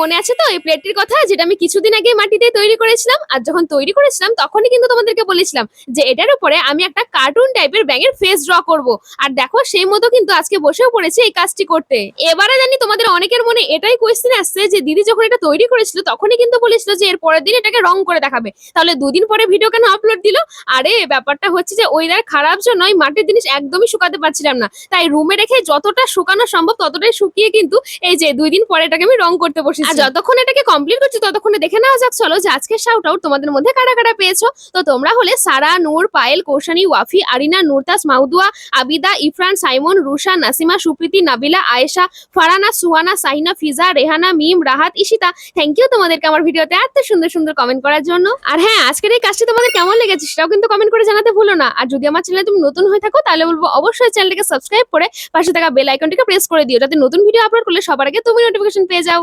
মনে আছে তো এই প্লেটটির কথা যেটা আমি কিছুদিন আগে মাটিতে তৈরি করেছিলাম? আর যখন তৈরি করেছিলাম, তখনই কিন্তু তোমাদেরকে বলেছিলাম যে এটার উপরে আমি একটা কার্টুন টাইপের ব্যাঙের ফেস ড্র করব। আর দেখো, সেই মতো কিন্তু আজকে বসেও পড়েছে এই কাজটি করতে। এবারে জানি তোমাদের অনেকের মনে এটাই কোয়েশ্চেন আসছে যে দিদি যখন এটা তৈরি করেছিল, তখনই কিন্তু বলেছিল যে এর পরের দিন এটাকে রং করে দেখাবে। তাহলে দুদিন পরে ভিডিও কেন আপলোড দিল? আরে, ব্যাপারটা হচ্ছে যে ওয়েদার খারাপ জন্য এই মাটির জিনিস একদমই শুকাতে পারছিলাম না। তাই রুমে রেখে যতটা শুকানো সম্ভব, ততটাই শুকিয়ে কিন্তু এই যে দুই দিন পরে এটাকে আমি রং করতে বসেছি। আর যতক্ষণ এটাকে কমপ্লিট করছি, ততক্ষণে দেখে নেওয়া যাক, চলো যে আজকে শাউট আউট তোমাদের মধ্যে কারা কারা পেয়েছ। তো তোমরা হলে সারা, নূর, পায়েল, কৌশানী, ওয়াফি, আরিনা, নুরতাস মাউদুয়া আবিদা, ইফরান, সাইমন, রুশা, নাসিমা, সুপ্রীতি, নাবিলা, আয়েশা, ফারানা, সুহানা সাহিনা ফিজা, রেহানা, মিম, রাহাত ইশিতা থ্যাংক ইউ তোমাদেরকে আমার ভিডিওতে এত সুন্দর সুন্দর কমেন্ট করার জন্য। আর হ্যাঁ আজকের এই কাজটি তোমাদের কেমন লেগেছে সেটাও কিন্তু কমেন্ট করে জানাতে ভুলো না। আর যদি আমার চ্যানেলে তুমি নতুন হয়ে থাকো, তাহলে বলব অবশ্যই চ্যানেলটাকে সাবস্ক্রাইব করে পাশে থাকা বেল আইকনটিকে প্রেস করে দিও, যাতে নতুন ভিডিও আপলোড করলে সবার আগে তুমি নোটিফিকেশন পেয়ে যাও।